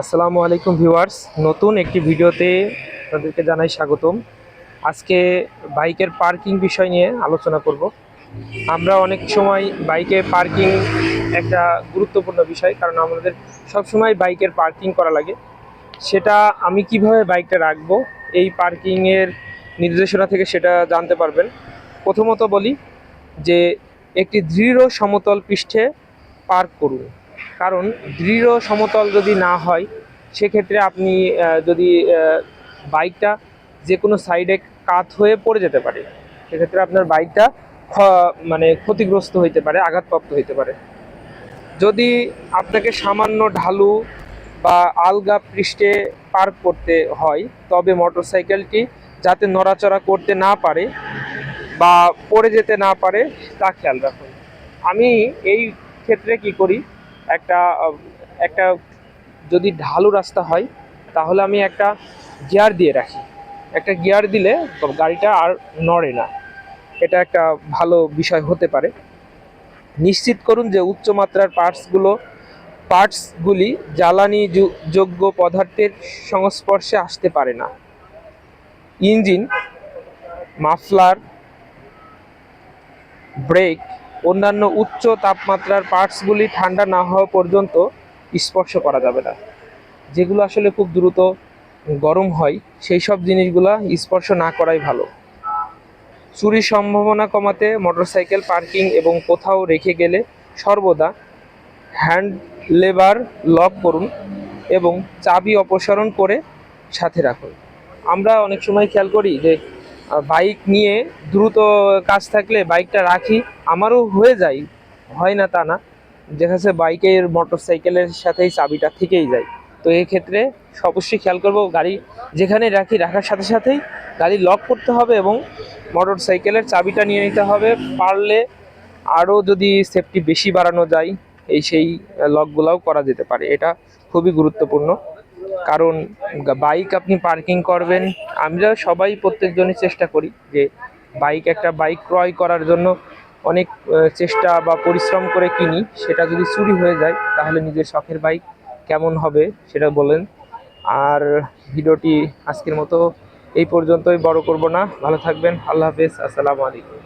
আসসালামু আলাইকুম ভিউয়ার্স, নতুন একটি ভিডিওতে তাদেরকে জানাই স্বাগতম। আজকে বাইকের পার্কিং বিষয় নিয়ে আলোচনা করব। আমরা অনেক সময় বাইকে পার্কিং একটা গুরুত্বপূর্ণ বিষয়, কারণ আমাদের সব সময় বাইকের পার্কিং করা লাগে। সেটা আমি কীভাবে বাইকটা রাখব, এই পার্কিংয়ের নির্দেশনা থেকে সেটা জানতে পারবেন। প্রথমত বলি যে, একটি দৃঢ় সমতল পৃষ্ঠে পার্ক করুন। কারণ দৃঢ় সমতল যদি না হয়, সেক্ষেত্রে আপনি যদি বাইকটা যে কোনো সাইডে কাত হয়ে পড়ে যেতে পারে, সেক্ষেত্রে আপনার বাইকটা মানে ক্ষতিগ্রস্ত হইতে পারে, আঘাতপ্রাপ্ত হইতে পারে। যদি আপনাকে সামান্য ঢালু বা আলগা পৃষ্ঠে পার্ক করতে হয়, তবে মোটরসাইকেলটি যাতে নড়াচড়া করতে না পারে বা পড়ে যেতে না পারে, তা খেয়াল রাখুন। আমি এই ক্ষেত্রে কি করি একটা একটা যদি ঢালু রাস্তা হয়, তাহলে আমি একটা গিয়ার দিয়ে রাখি। একটা গিয়ার দিলে গাড়িটা আর নড়ে না। এটা একটা ভালো বিষয় হতে পারে। নিশ্চিত করুন যে উচ্চমাত্রার পার্টসগুলো, পার্টসগুলি জ্বালানি যোগ্য পদার্থের সংস্পর্শে আসতে পারে না। ইঞ্জিন, মাফলার, ব্রেক অন্যান্য উচ্চ তাপমাত্রার পার্টসগুলি ঠান্ডা না হওয়া পর্যন্ত স্পর্শ করা যাবে না। যেগুলো আসলে খুব দ্রুত গরম হয়, সেই সব জিনিসগুলো স্পর্শ না করাই ভালো। চুরির সম্ভাবনা কমাতে মোটরসাইকেল, পার্কিং এবং কোথাও রেখে গেলে সর্বদা হ্যান্ড লেবার লক করুন এবং চাবি অপসারণ করে সাথে রাখুন। আমরা অনেক সময় খেয়াল করি যে বাইক নিয়ে দ্রুত কাজ থাকলে বাইকটা রাখি, আমারও হয়ে যায়। হয় না তা না। যাচ্ছে বাইকের মোটর সাইকেলের সাথেই চাবিটা থেকেই যায়। তো এই ক্ষেত্রে অবশ্যই খেয়াল করব, গাড়ি যেখানে রাখি, রাখার সাথে সাথেই গাড়ি লক করতে হবে এবং মোটর সাইকেলের চাবিটা নিয়ে নিতে হবে। পারলে আরও যদি সেফটি বেশি বাড়ানো যায়, এই সেই লকগুলাও করা যেতে পারে। এটা খুবই গুরুত্বপূর্ণ। কারণ বাইক আপনি পার্কিং করবেন। আমরা সবাই প্রত্যেকজনই চেষ্টা করি যে বাইক একটা বাইক ক্রয় করার জন্য অনেক চেষ্টা বা পরিশ্রম করে কিনি। সেটা যদি চুরি হয়ে যায়, তাহলে নিজের শখের বাইক কেমন হবে সেটা বলেন। আর ভিডিওটি আজকের মতো এই পর্যন্তই, বড় করব না। ভালো থাকবেন। আল্লাহ হাফেজ। আসসালামু আলাইকুম।